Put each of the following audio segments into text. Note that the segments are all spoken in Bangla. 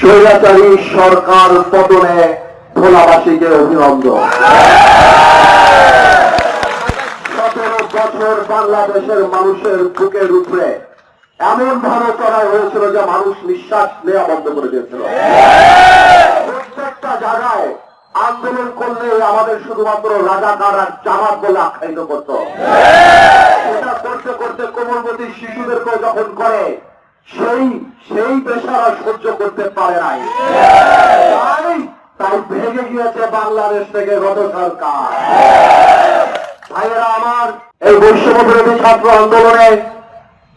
স্বৈরাচারী সরকার পতনে ভোলাবাসীকে অভিনন্দন। সতেরো বছর বাংলাদেশের মানুষের বুকের উপরে এমন ভাবে চড়াই হয়েছিল যে মানুষ নিঃশ্বাস নেওয়া বন্ধ করে দিয়েছিল। প্রত্যেকটা জায়গায় আন্দোলন করলে আমাদের শুধুমাত্র রাজাকার আর জামাত বলে আখ্যায়িত করত। এটা করতে করতে কোমলমতি শিশুদেরকে যখন করে সেই সেই পেশারা সহ্য করতে পারে নাই। তাই ভেঙে গিয়েছে বাংলাদেশ থেকে গত সরকার। ভাইয়েরা আমার, এই ছাত্র আন্দোলনে,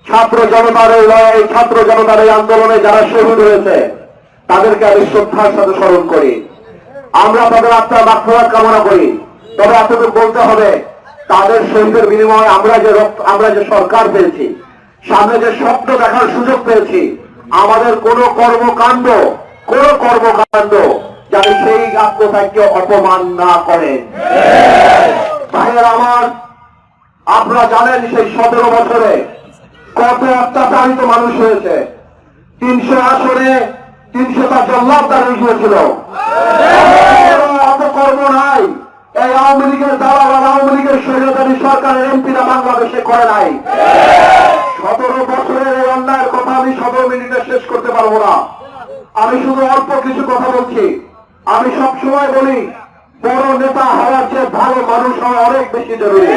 ছাত্র জনতার এই লড়াই ছাত্র জনতার এই আন্দোলনে যারা শহীদ হয়েছে, তাদেরকে আমি শ্রদ্ধার সাথে স্মরণ করি। আমরা তাদের আত্মার কামনা করি। তবে আপনাদের বলতে হবে, তাদের শহীদের বিনিময়ে আমরা যে আমরা যে সরকার পেয়েছি সামনে যে স্বপ্ন দেখার সুযোগ পেয়েছি, আমাদের কোন কর্মকাণ্ড কোন কর্মকাণ্ড যাতে সেই আত্মত্যাগকে অপমান না করে। ভাইয়ের আমার, আপনারা জানেন সেই সতেরো বছরে কত অত্যাচারিত মানুষ হয়েছে। তিনশো আসনে তিনশোটা জল্লাভ দাঁড়িয়ে গিয়েছিল অত কর্ম নাই। এই আওয়ামী লীগের দালাল আওয়ামী লীগের স্বৈরাচারী সরকারের এমপিরা বাংলাদেশে করে নাই। পারব না। আমি শুধু অল্প কিছু কথা বলছি। আমি সব সময় বলি, বড় নেতা হওয়ার চেয়ে ভালো মানুষ হওয়া অনেক বেশি জরুরি।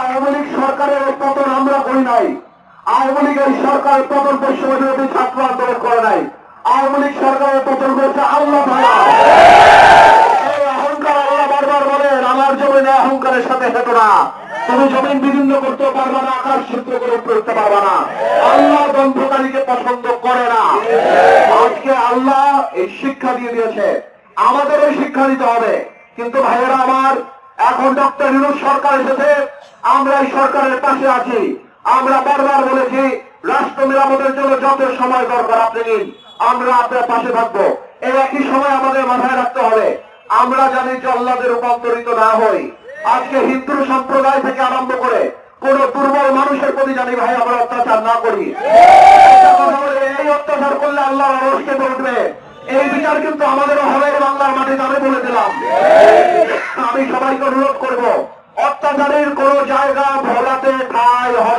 আওয়ামী লীগ সরকারের পতন আমরা করি নাই। আওয়ামী লীগের সরকারের পতন পশ্চিমবঙ্গ ছাত্র আন্দোলন করে নাই। আওয়ামী লীগ সরকারের পতন করেছে আল্লাহ অহংকার আল্লাহ বারবার বলেন, আমার জমিনে অহংকারের সাথে হেঁটো না। তুমি জমিন বিভিন্ন করতে পারবা না, আকাশ সূত্র করে উঠতে পারবা না। আল্লাহ বন্ধকারীকে পছন্দ করে না আজকে আল্লাহ এই শিক্ষা দিয়ে দিয়েছে। আমাদেরও শিক্ষা দিতে হবে। কিন্তু ভাইয়েরা আমার, এখন ডক্টর ইউনুস সরকার এসেছে। আমরা এই সরকারের পাশে আছি। আমরা বারবার বলেছি, রাষ্ট্র মেরামতের জন্য যত সময় দরকার আপনি নিন। আমরা আপনার পাশে থাকব। এই একই সময় আমাদের মাথায় রাখতে হবে। আমরা জানি যে আল্লাহদের রূপান্তরিত না হই। আজকে হিন্দু সম্প্রদায় থেকে আরম্ভ করে কোন দুর্বল মানুষের প্রতি জানি ভাই আমরা অত্যাচার না করি। বিচার কিন্তু আমাদেরও হবে বাংলার মাটিতে আমি বলে দিলাম। আমি সবাইকে অনুরোধ করব অত্যাচারের কোন জায়গা ভোলাতে ঠাই হবে